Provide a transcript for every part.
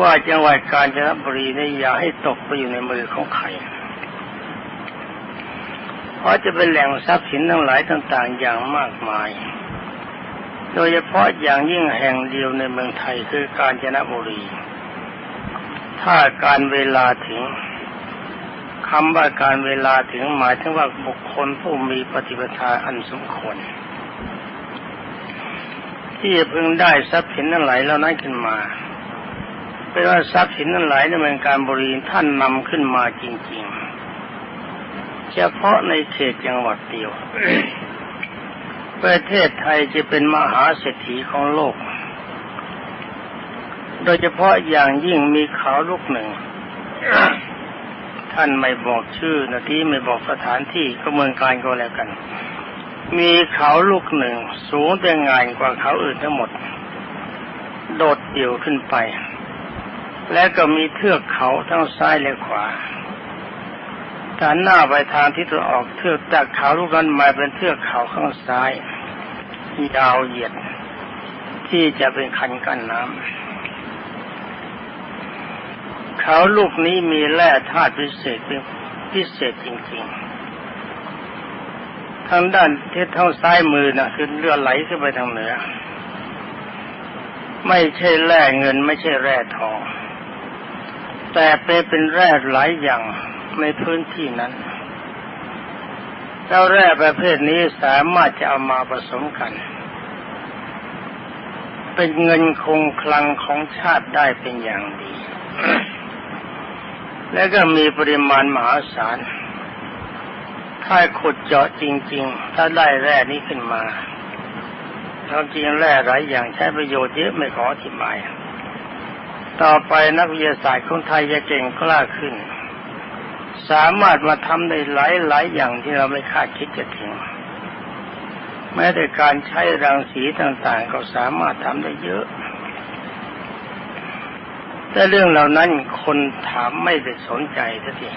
ว่าจังหวัดกาญจนบุรีนี่อย่าให้ตกไปอยู่ในมือของใคร เพราะจะเป็นแหล่งทรัพย์สินทั้งหลายต่างๆ อย่างมากมาย โดยเฉพาะอย่างยิ่งแห่งเดียวในเมืองไทยคือกาญจนบุรี ถ้าการเวลาถึงคำว่าการเวลาถึงหมายถึงว่าบุคคลผู้มีปฏิปทาอันสมควรที่จะพึงได้ทรัพย์สินนั้นไหลายแล้วนั้นขึ้นมา เป็นว่าทรัพย์สินนั้นไหลในเมืองการบุริท่านนำขึ้นมาจริงๆ เฉพาะในเขตจังหวัดเดียว ประเทศไทยจะเป็นมหาเศรษฐีของโลก โดยเฉพาะอย่างยิ่งมีเขาลูกหนึ่ง ท่านไม่บอกชื่อนะที่ไม่บอกสถานที่ก็เมืองการก็แล้วกัน มีเขาลูกหนึ่ง สูงแต่งานกว่าเขาอื่นทั้งหมด โดดเดี่ยวขึ้นไป และก็มีเทือกเขาทั้งซ้ายและขวาด้านหน้าไปทางที่ตะออกเทือกจากเขาลูกนั้นมาเป็นเทือกเขาข้างซ้ายยาวเหยียด ที่จะเป็นคันกั้นน้ำเขาลูกนี้มีแร่ธาตุพิเศษเป็นพิเศษจริงๆ ทางด้านทิศทางซ้ายมือนะคือเลือดไหลขึ้นไปทางเหนือ ไม่ใช่แร่เงินไม่ใช่แร่ทอง แต่เป็นเป็นแร่หลายอย่างในพื้นที่นั้น แล้วแร่ประเภทนี้สามารถจะเอามาผสมกัน เป็นเงินคงคลังของชาติได้เป็นอย่างดี แล้วก็มีปริมาณมหาศาล ถ้าขุดเจาะจริง ๆ ถ้าได้แร่นี้ขึ้นมาความจริงแร่หลายอย่างใช้ประโยชน์เยอะไม่ขออธิบาย ต่อไปนักวิทยาศาสตร์ของไทยจะเก่งกล้าขึ้น สามารถมาทำได้หลายหลายอย่างที่เราไม่คาดคิดจะถึง แม้แต่การใช้รังสีต่างๆ ก็สามารถทำได้เยอะ แต่เรื่องเหล่านั้นคนถามไม่ได้สนใจสักที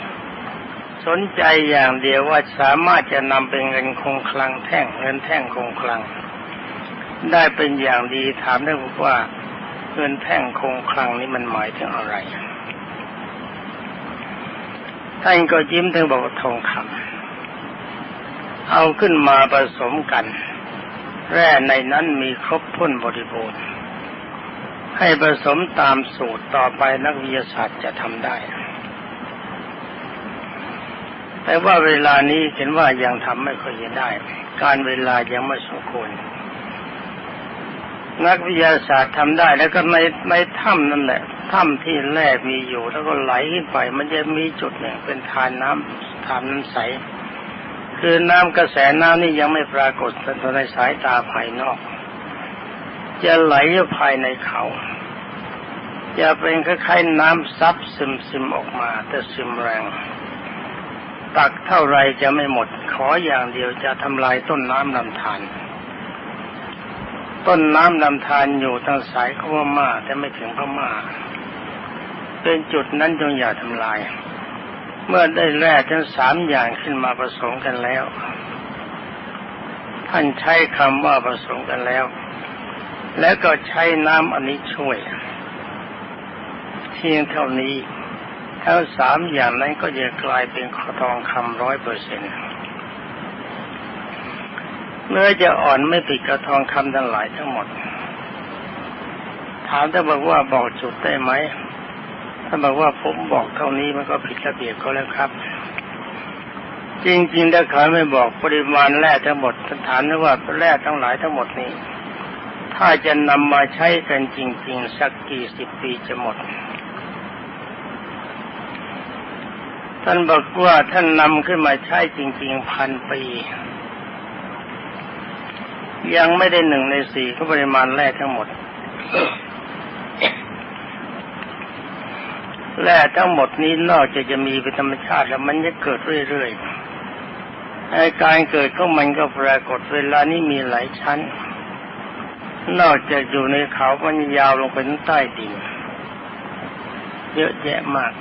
สนใจอย่างเดียวว่าสามารถจะนำเป็นเงินคงคลังแท่งเงินแท่งคงคลัง ได้เป็นอย่างดีถามได้ว่า เงินแท่งคงคลังนี้มันหมายถึงอะไรท่านก็ยิ้มถึงบอกทองคำเอาขึ้นมาผสมกัน แร่ในนั้นมีครบถ้นบริบูรณ์ให้ผสมตามสูตรต่อไปนักวิทยาศาสตร์จะทำได้ แต่ว่าเวลานี้เห็นว่ายังทำไม่ค่อยจะได้ การเวลายังไม่สมควร นักวิทยาศาสตร์ทำได้แล้วก็ในในถ้ำนั่นแหละถ้ำที่แร่มีอยู่ แล้วก็ไหลขึ้นไป มันจะมีจุดหนึ่งเป็นทานน้ำทานน้ำใส คือน้ำกระแสน้ำนี่ยังไม่ปรากฏในสายตาภายนอก จะไหลภายในเขา จะเป็นคล้ายๆน้ำซับซึมซึมออกมา แต่ซึมแรง ตักเท่าไรจะไม่หมด ขออย่างเดียวจะทำลายต้นน้ำลำธาร ต้นน้ำลำธารอยู่ทางสายเขาว่ามาแต่ไม่ถึงพม่าเป็นจุดนั้นจงอย่าทำลาย เมื่อได้แร่ทั้งสามอย่างขึ้นมาผสมกันแล้ว ท่านใช้คำว่าผสมกันแล้ว แล้วก็ใช้น้ำอันนี้ช่วยเพียงเท่านี้ทั้งสามอย่างนั้นก็จะกลายเป็นขทองคำร้อยเปอร์เซ็นต์ เนื้อจะอ่อนไม่ติดกระทองคำทั้งหลายทั้งหมด ถามถ้าบอกว่าบอกจุดได้ไหมถ้าบอกว่าผมบอกเท่านี้มันก็ผิดระเบียบเขาแล้วครับ จริงๆถ้าเขาไม่บอกปริมาณแร่ทั้งหมดฐานว่าแร่ทั้งหลายทั้งหมดนี้ ถ้าจะนำมาใช้กันจริง ๆ สักกี่สิบปีจะหมด ท่านบอกว่าท่านนำขึ้นมาใช้จริง ๆ พันปี ยังไม่ได้หนึ่งในสี่ของปริมาณแร่ทั้งหมดแร่ทั้งหมดนี้นอกจากจะมีเป็นธรรมชาติแล้วมันจะเกิดเรื่อยๆอาการเกิดของมันก็ปรากฏเวลานี้มีหลายชั้น นอกจากอยู่ในเขามันยาวลงไปใต้ดิน เยอะแยะมาก